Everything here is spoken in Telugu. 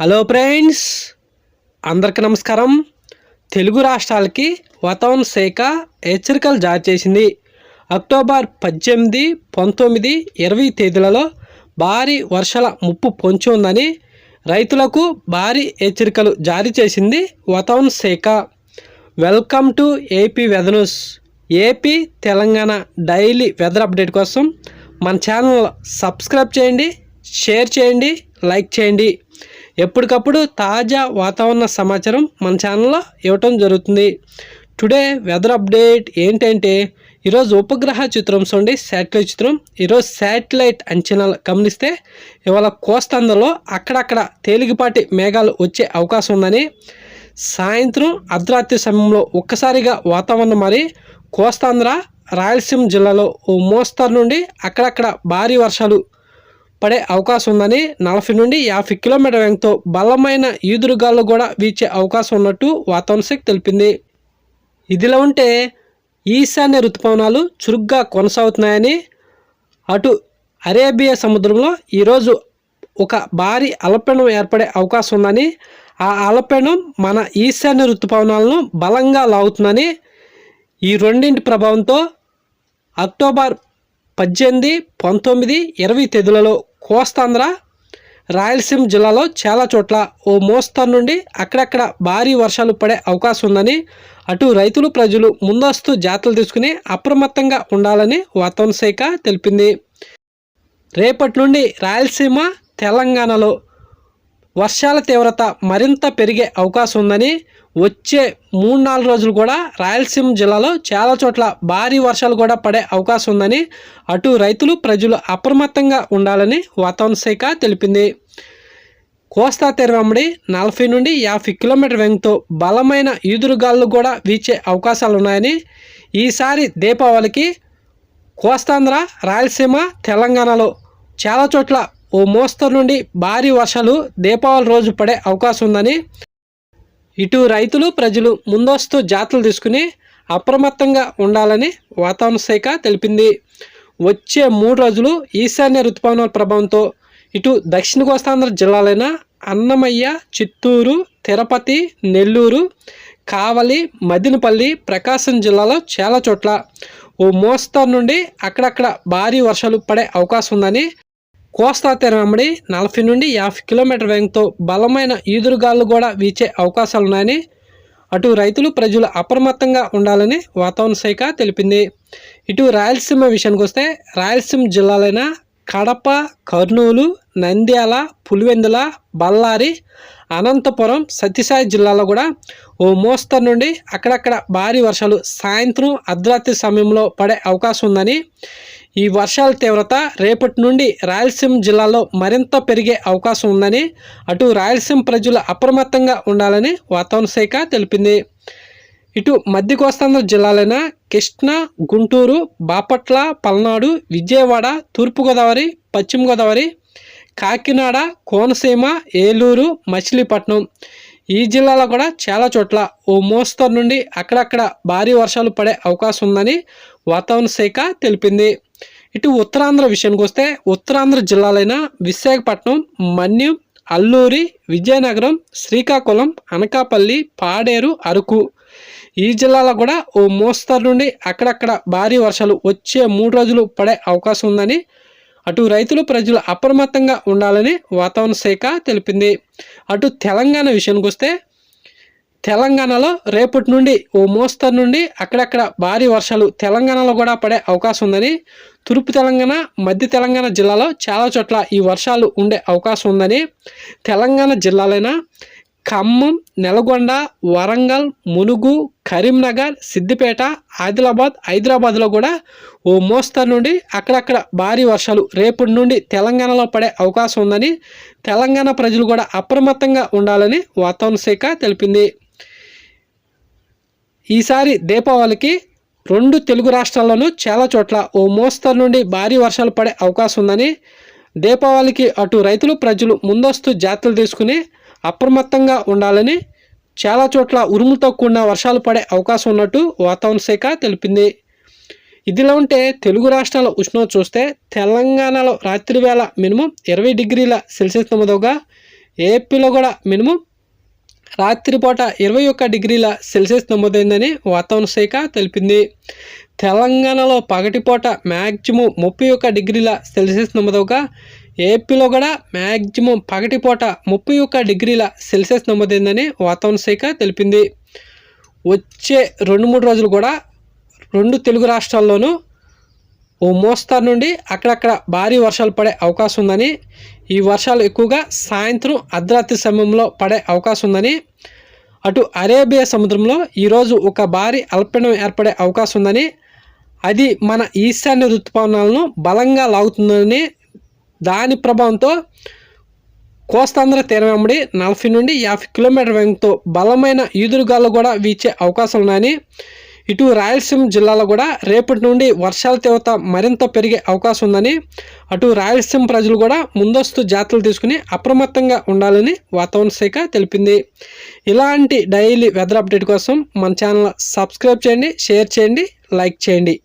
హలో ఫ్రెండ్స్ అందరికి నమస్కారం. తెలుగు రాష్ట్రాలకి వాతావరణ శాఖ హెచ్చరికలు జారీ చేసింది. అక్టోబర్ పద్దెనిమిది పంతొమ్మిది ఇరవై తేదీలలో భారీ వర్షాల ముప్పు పొంచి ఉందని రైతులకు భారీ హెచ్చరికలు జారీ చేసింది వాతావరణ శాఖ. Welcome to AP weather news. AP Telangana daily weather update కోసం మన ఛానల్ సబ్స్క్రైబ్ చేయండి షేర్ చేయండి లైక్ చేయండి. ఎప్పటికప్పుడు తాజా వాతావరణ సమాచారం మన ఛానల్లో ఇవ్వటం జరుగుతుంది. టుడే వెదర్ అప్డేట్ ఏంటంటే ఈరోజు ఉపగ్రహ చిత్రం చూడండి శాటిలైట్ చిత్రం. ఈరోజు శాటిలైట్ అంచనాలు గమనిస్తే ఇవాళ కోస్తాంధ్రలో అక్కడక్కడ తేలికపాటి మేఘాలు వచ్చే అవకాశం ఉందని సాయంత్రం అర్ధరాత్రి సమయంలో ఒక్కసారిగా వాతావరణం మరి కోస్తాంధ్ర రాయలసీమ జిల్లాలో ఓ మోస్తరు నుండి అక్కడక్కడ భారీ వర్షాలు పడే అవకాశం ఉందని నలభై నుండి యాభై కిలోమీటర్ వేగంతో బలమైన ఈదురుగాలు కూడా వీచే అవకాశం ఉన్నట్టు వాతావరణ శాఖ తెలిపింది. ఇదిలా ఉంటే ఈశాన్య ఋతుపవనాలు చురుగ్గా కొనసాగుతున్నాయని అటు అరేబియా సముద్రంలో ఈరోజు ఒక భారీ అల్పపీడనం ఏర్పడే అవకాశం ఉందని ఆ అల్పపీడనం మన ఈశాన్య ఋతుపవనాలను బలంగా లాగుతుందని ఈ రెండింటి ప్రభావంతో అక్టోబర్ పద్దెనిమిది పంతొమ్మిది ఇరవై తేదీలలో కోస్తాంధ్ర రాయలసీమ జిల్లాలో చాలా చోట్ల ఓ మోస్తరు నుండి అక్కడక్కడ భారీ వర్షాలు పడే అవకాశం ఉందని అటు రైతులు ప్రజలు ముందస్తు జాతలు తీసుకుని అప్రమత్తంగా ఉండాలని వాతావరణ శాఖ తెలిపింది. రేపటి నుండి రాయలసీమ తెలంగాణలో వర్షాల తీవ్రత మరింత పెరిగే అవకాశం ఉందని వచ్చే మూడు నాలుగు రోజులు కూడా రాయలసీమ జిల్లాలో చాలా చోట్ల భారీ వర్షాలు కూడా పడే అవకాశం ఉందని అటు రైతులు ప్రజలు అప్రమత్తంగా ఉండాలని వాతావరణ శాఖ తెలిపింది. కోస్తా తెరవెంబడి నలభై నుండి యాభై కిలోమీటర్ వేగంతో బలమైన ఈదురుగాలు కూడా వీచే అవకాశాలు ఉన్నాయని ఈసారి దీపావళికి కోస్తాంధ్ర రాయలసీమ తెలంగాణలో చాలా చోట్ల ఓ మోస్తరు నుండి భారీ వర్షాలు దీపావళి రోజు పడే అవకాశం ఉందని ఇటు రైతులు ప్రజలు ముందస్తు జాతలు తీసుకుని అప్రమత్తంగా ఉండాలని వాతావరణ శాఖ తెలిపింది. వచ్చే మూడు రోజులు ఈశాన్య ఋతుపవనాల ప్రభావంతో ఇటు దక్షిణ కోస్తాంధ్ర జిల్లాలైన అన్నమయ్య చిత్తూరు తిరుపతి నెల్లూరు కావలి మదినపల్లి ప్రకాశం జిల్లాలో చాలా చోట్ల ఓ మోస్తరు నుండి అక్కడక్కడ భారీ వర్షాలు పడే అవకాశం ఉందని కోస్తా తీరం వెంబడి నలభై నుండి యాభై కిలోమీటర్ వేగంతో బలమైన ఈదురుగాలు కూడా వీచే అవకాశాలున్నాయని అటు రైతులు ప్రజలు అప్రమత్తంగా ఉండాలని వాతావరణ శాఖ తెలిపింది. ఇటు రాయలసీమ విషయానికి వస్తే రాయలసీమ జిల్లాలైన కడప కర్నూలు నంద్యాల పులివెందుల బళ్ళారి అనంతపురం సత్యసాయి జిల్లాలో కూడా ఓ మోస్తరు నుండి అక్కడక్కడ భారీ వర్షాలు సాయంత్రం అర్ధరాత్రి సమయంలో పడే అవకాశం ఉందని. ఈ వర్షాల తీవ్రత రేపటి నుండి రాయలసీమ జిల్లాలో మరింత పెరిగే అవకాశం ఉందని. అటు రాయలసీమ ప్రజలు అప్రమత్తంగా ఉండాలని వాతావరణ శాఖ తెలిపింది. ఇటు మధ్య కోస్తాంధ్ర జిల్లాలైన కృష్ణా గుంటూరు బాపట్ల పల్నాడు విజయవాడ తూర్పుగోదావరి పశ్చిమ గోదావరి కాకినాడ కోనసీమ ఏలూరు మచిలీపట్నం. ఈ జిల్లాలో కూడా చాలా చోట్ల ఓ మోస్తరు నుండి అక్కడక్కడ భారీ వర్షాలు పడే అవకాశం ఉందని వాతావరణ శాఖ తెలిపింది. ఇటు ఉత్తరాంధ్ర విషయానికి వస్తే ఉత్తరాంధ్ర జిల్లాలైన విశాఖపట్నం మన్యం అల్లూరి విజయనగరం శ్రీకాకుళం అనకాపల్లి పాడేరు అరకు. ఈ జిల్లాలో కూడా ఓ మోస్తరు నుండి అక్కడక్కడ భారీ వర్షాలు వచ్చే మూడు రోజులు పడే అవకాశం ఉందని అటు రైతులు ప్రజలు అప్రమత్తంగా ఉండాలని వాతావరణ శాఖ తెలిపింది. అటు తెలంగాణ విషయానికి వస్తే తెలంగాణలో రేపటి నుండి ఓ మోస్తరు నుండి అక్కడక్కడ భారీ వర్షాలు తెలంగాణలో కూడా పడే అవకాశం ఉందని తూర్పు తెలంగాణ మధ్య తెలంగాణ జిల్లాలో చాలా చోట్ల ఈ వర్షాలు ఉండే అవకాశం ఉందని తెలంగాణ జిల్లాలైన ఖమ్మం నెలగొండ వరంగల్ మునుగు కరీంనగర్ సిద్దిపేట ఆదిలాబాద్ హైదరాబాద్లో కూడా ఓ మోస్తరు నుండి అక్కడక్కడ భారీ వర్షాలు రేపటి నుండి తెలంగాణలో పడే అవకాశం ఉందని తెలంగాణ ప్రజలు కూడా అప్రమత్తంగా ఉండాలని వాతావరణ శాఖ తెలిపింది. ఈసారి దీపావళికి రెండు తెలుగు రాష్ట్రాల్లోనూ చాలా చోట్ల ఓ మోస్తరు నుండి భారీ వర్షాలు పడే అవకాశం ఉందని దీపావళికి అటు రైతులు ప్రజలు ముందస్తు జాతరలు తీసుకుని అప్రమత్తంగా ఉండాలని చాలా చోట్ల ఉరుముతో కూడిన వర్షాలు పడే అవకాశం ఉన్నట్టు వాతావరణ శాఖ తెలిపింది. ఇదిలా ఉంటే తెలుగు రాష్ట్రాల ఉష్ణోగ్రత చూస్తే తెలంగాణలో రాత్రి వేళ మినిమం ఇరవై డిగ్రీల సెల్సియస్ నమోదవగా ఏపీలో కూడా మినిమం రాత్రిపూట ఇరవై ఒక్క డిగ్రీల సెల్సియస్ నమోదైందని వాతావరణ శాఖ తెలిపింది. తెలంగాణలో పగటిపూట మ్యాక్సిమం ముప్పై ఒక్క డిగ్రీల సెల్సియస్ నమోదవగా ఏపీలో కూడా మ్యాక్సిమం పగటిపూట ముప్పై ఒక్క డిగ్రీల సెల్సియస్ నమోదైందని వాతావరణ శాఖ తెలిపింది. వచ్చే రెండు మూడు రోజులు కూడా రెండు తెలుగు రాష్ట్రాల్లోనూ ఓ మోస్తారు నుండి అక్కడక్కడ భారీ వర్షాలు పడే అవకాశం ఉందని ఈ వర్షాలు ఎక్కువగా సాయంత్రం అర్ధరాత్రి సమయంలో పడే అవకాశం ఉందని అటు అరేబియా సముద్రంలో ఈరోజు ఒక భారీ అల్పీడం ఏర్పడే అవకాశం ఉందని అది మన ఈశాన్య ఋతుపవనాలను బలంగా లాగుతుందని దాని ప్రభావంతో కోస్తాంధ్ర తీరం వెంబడి నలభై నుండి యాభై కిలోమీటర్ వేగంతో బలమైన ఈదురుగాలు కూడా వీచే అవకాశం ఉన్నాయని ఇటు రాయలసీమ జిల్లాలో కూడా రేపటి నుండి వర్షాల తీవ్రత మరింత పెరిగే అవకాశం ఉందని అటు రాయలసీమ ప్రజలు కూడా ముందస్తు జాగ్రత్తలు తీసుకుని అప్రమత్తంగా ఉండాలని వాతావరణ శాఖ తెలిపింది. ఇలాంటి డైలీ వెదర్ అప్డేట్ కోసం మన ఛానల్ సబ్స్క్రైబ్ చేయండి షేర్ చేయండి లైక్ చేయండి.